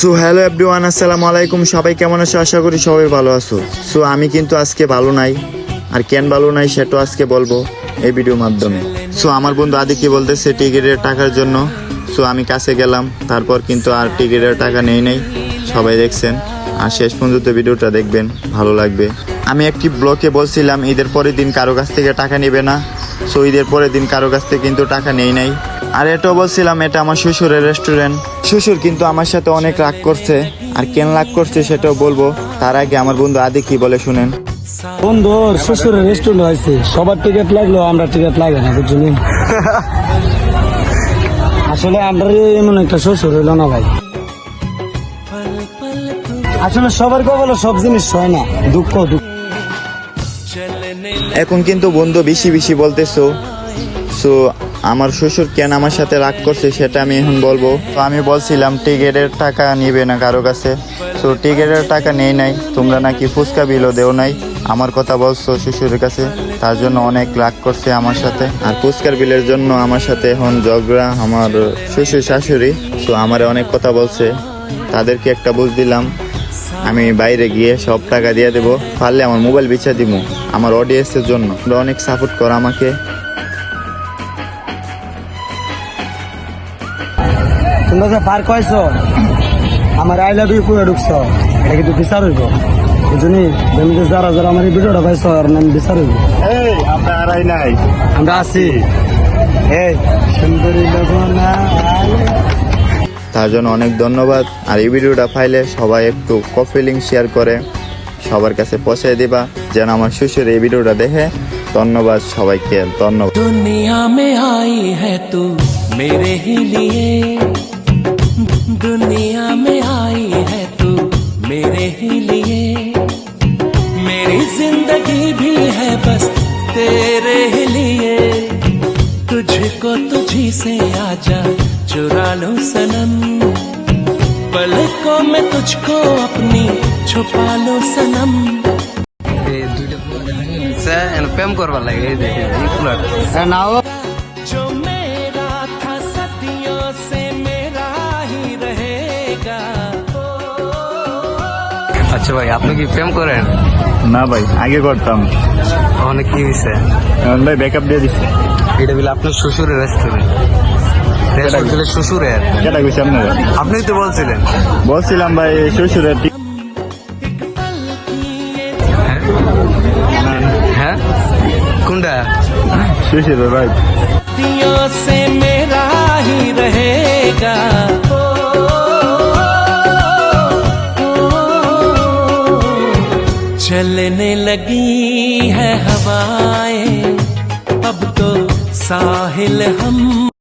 So hello everyone, আসসালামু আলাইকুম। সবাই কেমন আছো? আশা করি সবাই ভালো আছো। সো আমি কিন্তু আজকে ভালো নাই। আর কেন ভালো নাই সেটা আজকে বলব এই ভিডিওর মাধ্যমে। সো আমার বন্ধু আদিকে বলতেছে টিকিটের টাকার জন্য। সো আমি কাছে গেলাম। তারপর কিন্তু আর টিকিটের টাকা নেই নেই। সবাই দেখছেন। আর শেষ পর্যন্ত ভিডিওটা দেখবেন। ভালো লাগবে। আমি একটি ব্লকে বলছিলাম, ঈদের পরের দিন কারও কাছ থেকে টাকা নেবে না। সো ঈদের পরের দিন কারও কাছ থেকে কিন্তু টাকা নেই নাই। আর এটাও বলছিলাম এটা আমার শ্বশুরের রেস্টুরেন্ট শ্বশুর কিন্তু আমার সাথে অনেক রাগ করছে আর কেন রাগ করছে সেটাও বলব। তার আগে আমার বন্ধু আদি কি বলে শুনেন। বন্ধুর শ্বশুরের রেস্টুরেন্ট হয়েছে। সবার টিকিট লাগল আমরা টিকিট লাগে না বুঝলি আসলে আমরা এমন একটা শ্বশুর হইল না ভাই। আসলে সবার কবলে সব জিনিস হয় না দুঃখ দুঃখ। এখন কিন্তু বন্ধু বেশি বেশি বলতেছো। সো আমার শ্বশুর কেন আমার সাথে রাগ করছে সেটা আমি এখন বলব। তো আমি বলছিলাম, টিকিটের টাকা নিবে না কারও কাছে। সো টিকিটের টাকা নেই নাই, তোমরা নাকি ফুচকা বিলও দেও নাই। আমার কথা বলছো শ্বশুরের কাছে, তার জন্য অনেক রাগ করছে আমার সাথে। আর ফুচকার বিলের জন্য আমার সাথে এখন ঝগড়া, আমার শ্বশুর শাশুড়ি সো আমারে অনেক কথা বলছে। তাদেরকে একটা বুঝ দিলাম, আমি বাইরে গিয়ে সব টাকা দিয়ে দেবো। পারলে আমার মোবাইল বিছা দিব আমার অডিয়েন্সের জন্য। অনেক সাপোর্ট করো আমাকে। তোমরা যে পার কয়েছো আমার আই লাভ ইউ করে ঢুকছ। এটা কিন্তু বিচার হইব। বুঝুনি বেমিতে যারা যারা আমার এই ভিডিওটা পাইছ আর নাম বিচার হইব। আমরা আর আই নাই। আমরা আছি। এই তার জন্য অনেক ধন্যবাদ। আর এই ভিডিওটা পাইলে সবাই একটু কফি লিঙ্ক শেয়ার করে সবার কাছে পৌঁছে দিবা যেন আমার শ্বশুর এই ভিডিওটা দেখে। ধন্যবাদ সবাইকে ধন্যবাদ। দুনিয়া মে আই হ্যাঁ তু মেরে হি दुनिया में आई है तू मेरे ही लिए मेरी जिंदगी भी है बस तेरे ही लिए तुझको तुझी से आजा चुरा लो सनम पलकों में तुझको अपनी छुपा लो सनम এই দুইটা প্রেম করবার লাগে এই দেখে रहेगा আচ্ছা ভাই আপনি কি প্রেম করেন না ভাই আগে করতাম অনেক কি হয়েছে এখন ভাই ব্যাকআপ দিয়ে দিচ্ছে এটা বলে আপনার শ্বশুরের রেস্টুরেন্ট রেস্টুরেন্ট শ্বশুরের কেটা গেছি আপনারা আপনি তো বলছিলেন বলছিলাম ভাই শ্বশুরের টি- হ্যাঁ হ্যাঁ কোনটা শ্বশুরের ভাই सदियों से मेरा ही रहेगा चलने लगी है हवाएँ। अब तो साहिल हम